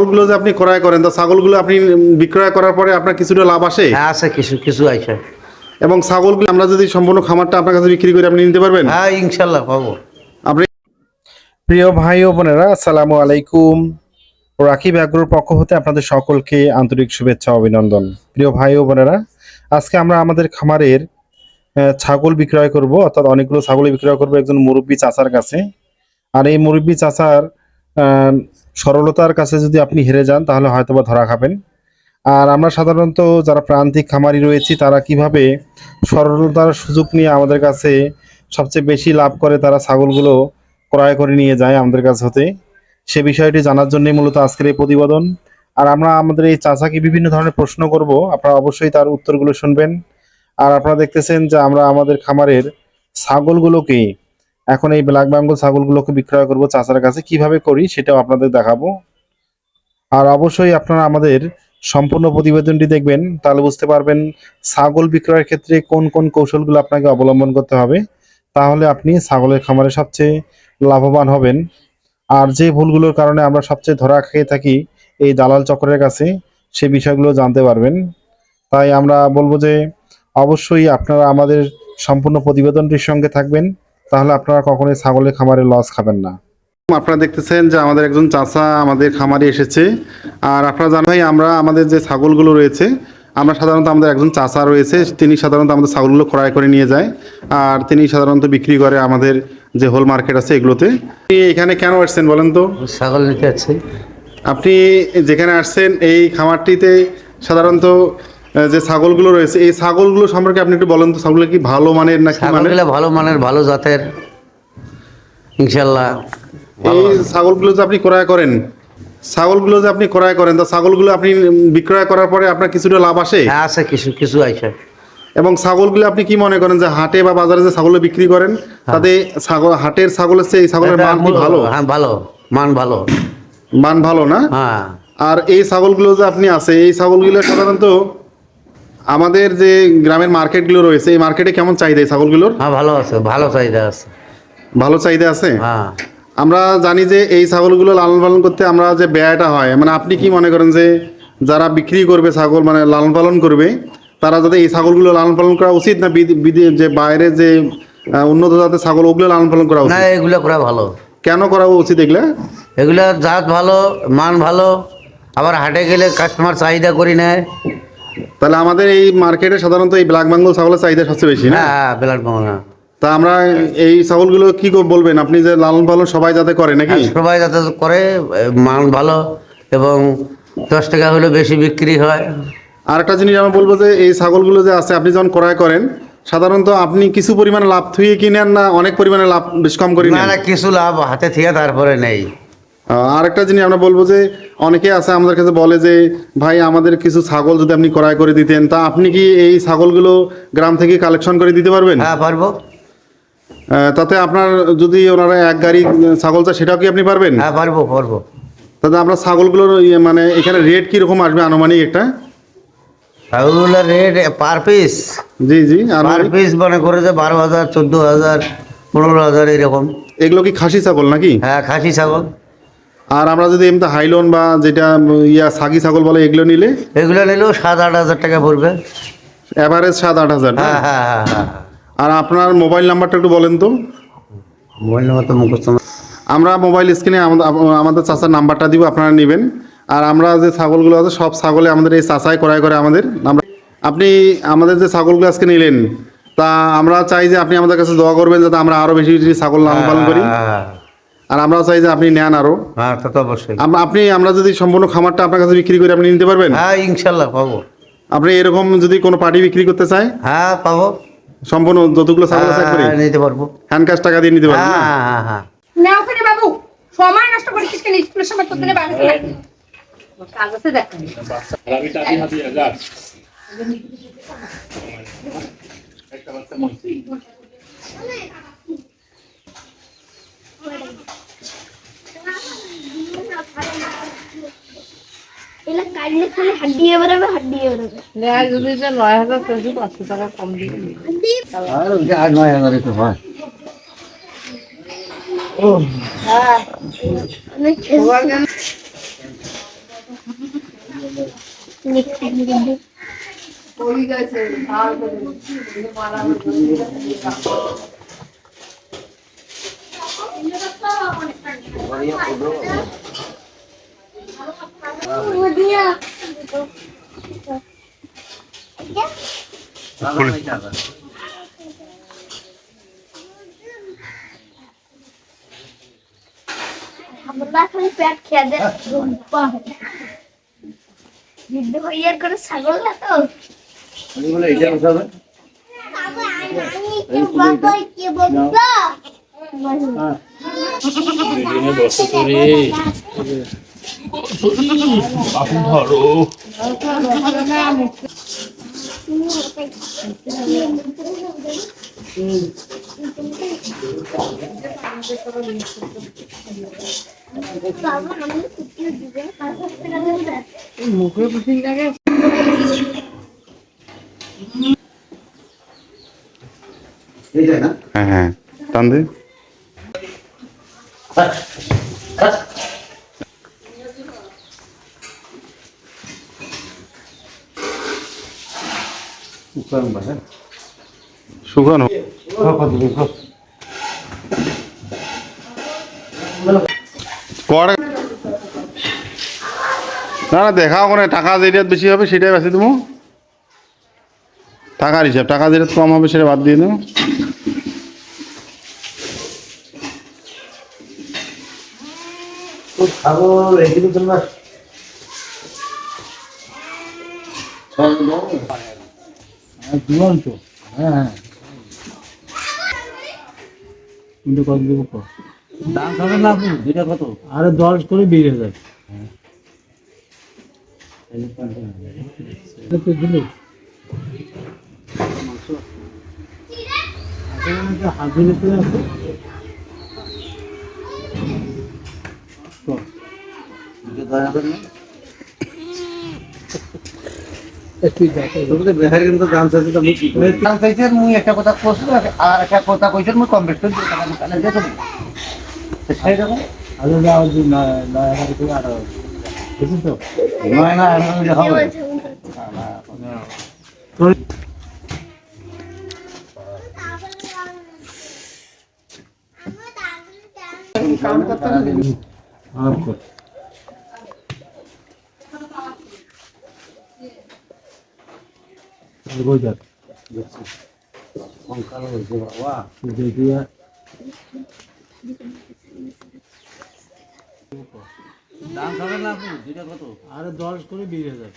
ছাগলগুলো যে আপনি ক্রয় করেন তা ছাগলগুলো আপনি বিক্রয় করার পরে আপনার কিছুটা লাভ আসে? হ্যাঁ আছে কিছু কিছু আছে এবং ছাগলগুলো আমরা যদি সম্পূর্ণ খামারটা আপনার কাছে বিক্রি করে আপনি নিতে পারবেন? হ্যাঁ ইনশাল্লাহ পাবো। আপনি প্রিয় ভাই ও বোনেরা আসসালামু আলাইকুম। রাকিব আগ্রোর পক্ষ হতে আপনাদের সকলকে আন্তরিক শুভেচ্ছা অভিনন্দন। প্রিয় ভাই ও বোনেরা আজকে আমরা আমাদের খামারের আহ, ছাগল বিক্রয় করব অর্থাৎ অনেকগুলো ছাগল বিক্রয় করব একজন মুরব্বী চাচার কাছে। আর এই মুরব্বী চাচার আহ, সরলতার কাছে যদি আপনি হেরে যান, তাহলে হয়তোবা ধরা খাবেন। আর আমরা সাধারণত যারা প্রান্তিক খামারি রয়েছি, তারা কীভাবে সরলতার সুযোগ নিয়ে আমাদের কাছে সবচেয়ে বেশি লাভ করে, তারা ছাগলগুলো ক্রয় করে নিয়ে যায় আমাদের কাছ হতে, সে বিষয়টি জানার জন্যই মূলত আজকের এই প্রতিবেদন। আর আমরা আমাদের এই চাচাকে বিভিন্ন ধরনের প্রশ্ন করব, আপনারা অবশ্যই তার উত্তরগুলো শুনবেন। আর আপনারা দেখতেছেন যে আমরা আমাদের খামারের ছাগলগুলোকে এখন এই ব্ল্যাক বেঙ্গল ছাগলগুলোকে বিক্রয় করব চাচার কাছে। কীভাবে করি সেটাও আপনাদের দেখাবো। আর অবশ্যই আপনারা আমাদের সম্পূর্ণ প্রতিবেদনটি দেখবেন, তাহলে বুঝতে পারবেন ছাগল বিক্রয়ের ক্ষেত্রে কোন কোন কৌশলগুলো আপনাকে অবলম্বন করতে হবে। তাহলে আপনি ছাগলের খামারে সবচেয়ে লাভবান হবেন। আর যে ভুলগুলোর কারণে আমরা সবচেয়ে ধরা খেয়ে থাকি এই দালাল চক্রের কাছে, সে বিষয়গুলো জানতে পারবেন। তাই আমরা বলব যে, অবশ্যই আপনারা আমাদের সম্পূর্ণ প্রতিবেদনটির সঙ্গে থাকবেন। তাহলে আপনারা কখনোই ছাগলের খামারে লস খাবেন না। আপনারা দেখতেছেন যে আমাদের একজন চাচা আমাদের খামারে এসেছে। আর আপনারা জানেন ভাই আমরা আমাদের যে ছাগলগুলো রয়েছে আমরা সাধারণত আমাদের একজন চাচা রয়েছে তিনি সাধারণত আমাদের ছাগলগুলো ক্রয় করে নিয়ে যায়। আর তিনি সাধারণত বিক্রি করে আমাদের যে হোল মার্কেট আছে এগুলোতে। এখানে কেন আসছেন বলেন তো? ছাগল নিতে যাচ্ছি আপনি যেখানে আসছেন এই খামারটিতে সাধারণত যে ছাগলগুলো রয়েছে এই ছাগলগুলো সম্পর্কে আপনি একটু বলেন তো ছাগলগুলো কি ভালো মানের নাকি মানে? ছাগলগুলো ভালো মানের ভালো জাতের ইনশাল্লাহ এই ছাগলগুলো যে আপনি ক্রয় করেন ছাগলগুলো যে আপনি ক্রয় করেন তা ছাগলগুলো আপনি বিক্রয় করার পরে আপনার কিছুটা লাভ আসে? হ্যাঁ আছে কিছু কিছু আছে এবং ছাগলগুলো আপনি কি মনে করেন যে হাটে বা বাজারে যে ছাগল বিক্রি করেন তাতে ছাগল হাটের ছাগলের চেয়ে এই ছাগলের মান কি ভালো? হ্যাঁ ভালো মান ভালো। মান ভালো না? হ্যাঁ। আর এই ছাগলগুলো যে আপনি আছে এই ছাগলগুলো সাধারণত আমাদের যে গ্রামের মার্কেটগুলো রয়েছে এই মার্কেটে কেমন চাহিদা ছাগলগুলোর? হ্যাঁ ভালো আছে ভালো চাহিদা আছে। ভালো চাহিদা আছে? হ্যাঁ। আমরা জানি যে এই ছাগলগুলো লালন পালন করতে আমরা যে ব্যয়টা হয় মানে আপনি কি মনে করেন যে যারা বিক্রি করবে ছাগল মানে লালন পালন করবে তারা যাতে এই ছাগলগুলো লালন পালন করা উচিত না যে বাইরে যে উন্নত জাতের ছাগল ওগুলো লালন পালন করা না উচিত? এগুলো করা ভালো। কেন করা উচিত এগুলা? এগুলো জাত ভালো মান ভালো আবার হাটে গেলে কাস্টমার চাহিদা করি নেয়। তাহলে আমাদের এই মার্কেটে সাধারণত এই ব্ল্যাক বেঙ্গল ছাগলের চাহিদা সবচেয়ে বেশি না? হ্যাঁ হ্যাঁ বেলার পাওনা তা আমরা এই ছাগলগুলো কি বলবেন? আপনি যে লালন পালন সবাই যাতে করে নাকি? সবাই যাতে করে মান ভালো এবং দশ টাকা হলে বেশি বিক্রি হয়। আর একটা জিনিস আমি বলব যে এই ছাগলগুলো যে আছে আপনি যখন ক্রয় করেন সাধারণত আপনি কিছু পরিমাণে লাভ থুয়ে কিনেন না অনেক পরিমাণে লাভ বেশ কম করি না না কিছু লাভ হাতে থেকে তারপরে নেই। আর একটা জিনিস আমরা বলব যে অনেকে আছে আমাদের কাছে বলে যে ভাই আমাদের কিছু ছাগল যদি আপনি ক্রয় করে দিতেন তা আপনি কি এই ছাগলগুলো গ্রাম থেকে কালেকশন করে দিতে পারবেন? হ্যাঁ পারব। তাতে আপনার যদি ওনারা এক গাড়ি ছাগল চায় সেটাও কি আপনি পারবেন? হ্যাঁ পারব পারব। তাতে আপনার ছাগলগুলোর ইয়ে মানে এখানে রেট কীরকম আসবে আনুমানিক একটা? ওগুলো রেট পার পিস জি জি পার পিস মনে করে যে বারো হাজার চোদ্দ হাজার পনেরো হাজার এরকম। এগুলো কি খাসি ছাগল নাকি? হ্যাঁ খাসি ছাগল। আর আমরা যদি এমনি হাইলন বা যেটা ইয়া সাগি ছাগল বলে এগুলো নিলে? এগুলো নিলেও সাত আট হাজার টাকা পড়বে। অ্যাভারেজ সাত আট হাজার হ্যাঁ হ্যাঁ হ্যাঁ হ্যাঁ। আর আপনার মোবাইল নাম্বারটা একটু বলেন তো। মোবাইল মতো মুখস্থ আমরা মোবাইল স্ক্রিনে আমাদের চাচার নাম্বারটা দিব আপনারা নেবেন। আর আমরা যে ছাগলগুলো আছে সব ছাগলে আমাদের এই চাচাই ক্রয় করে আমাদের। আমরা আপনি আমাদের যে ছাগলগুলো আজকে নিলেন তা আমরা চাই যে আপনি আমাদের কাছে দোয়া করবেন যাতে আমরা আরও বেশি বেশি ছাগল লালন পালন করি। হ্যাঁ। আর আমরা চাই যে আপনি নেন আরও। হ্যাঁ তা তো অবশ্যই। আপনি আমরা যদি সম্পূর্ণ খামারটা আপনার কাছে বিক্রি করে আপনি নিতে পারবেন? হ্যাঁ ইনশাল্লাহ পাবো। আপনি এরকম যদি কোনো পার্টি বিক্রি করতে চায়? হ্যাঁ পাবো। সম্পূর্ণ যতগুলো ছাগল আছে হ্যাঁ, নিতে পারব। হ্যান্ড ক্যাশ টাকা দিয়ে নিতে পারবেন হ্যাঁ না? হ্যাঁ হ্যাঁ না ওখানে বাবু সময় নষ্ট করেছিস কেন? স্কুলের সময় তোর দিনে বাড়ি কাগজে দেখেন এগুলো কাটলে খালি হাড্ডিয়ে বেরোবে হাড্ডিয়ে বেরোবে নেয় যদি যে নয় হাজার চলছে পাঁচশো টাকা কম দিয়ে আর ওই আট নয় হাজার একটু হয় অনেক আমরা খালি পেট খেয়ে দে বৃদ্ধ ভাইয়ার করে ছাগল না তো বাবা আমি কুটিয়ে দিবে পাঁচ হাজার হ্যাঁ হ্যাঁ। টান দে কড়া না না দেখাও ওখানে টাকা যেটা বেশি হবে সেটাই বেশি দেবো। টাকার হিসাব টাকা যেটা কম হবে সেটা বাদ দিয়ে দেবো। তোমার দুরন্ত। হ্যাঁ হ্যাঁ। কিন্তু কত দেবো দাম খাবে না আপনি দুইটা কত? আরে দশ করে বিশ হাজার। হাজির আছে দুটো দশ হাজার না তুই দেখো তুমি বেহারি কিন্তু দাম চাইছে তো দাম চাইছে মুই একটা কথা কইছি আর একটা কথা কইছেন মুই কম বেশি করে দেবো সেই রকম আগে যাও যে হাজার থেকে আঠারো বুঝছিস তো নয় না এখন দিলে হবে আর কর কঙ্কাল হয়েছে বাবা দেখি দাম খাবে না দুইটা কত? আরে দশ করে বিশ হাজার।